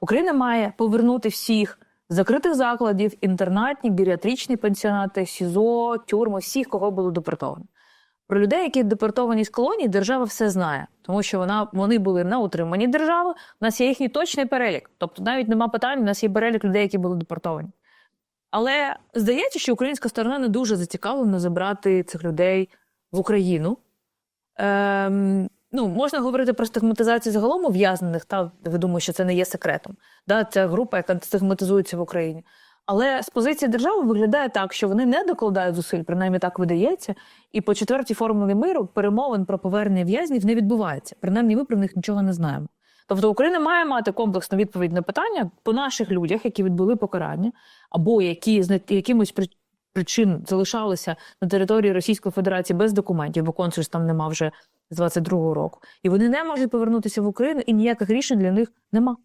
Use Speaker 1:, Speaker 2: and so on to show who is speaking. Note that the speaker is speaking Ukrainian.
Speaker 1: Україна має повернути всіх закритих закладів, інтернатні, біріатричні пансіонати, СІЗО, тюрми, всіх, кого було депортовано. Про людей, які депортовані з колоній, держава все знає, тому що вона вони були на утриманні держави. У нас є їхній точний перелік. Тобто, навіть нема питань, у нас є перелік людей, які були депортовані. Але здається, що українська сторона не дуже зацікавлена забрати цих людей в Україну. Ем, ну, можна говорити про стигматизацію загалом ув'язнених, та ви думаю, що це не є секретом. Да, це група, яка стигматизується в Україні. Але з позиції держави виглядає так, що вони не докладають зусиль, принаймні так видається. І по четвертій формулі миру перемовин про повернення в'язнів не відбувається. Принаймні, ми про них нічого не знаємо. Тобто Україна має мати комплексну відповідь на питання по наших людях, які відбули покарання, або які з якимось причин залишалися на території Російської Федерації без документів, бо консульств там нема вже з 22-го року. І вони не можуть повернутися в Україну, і ніяких рішень для них нема.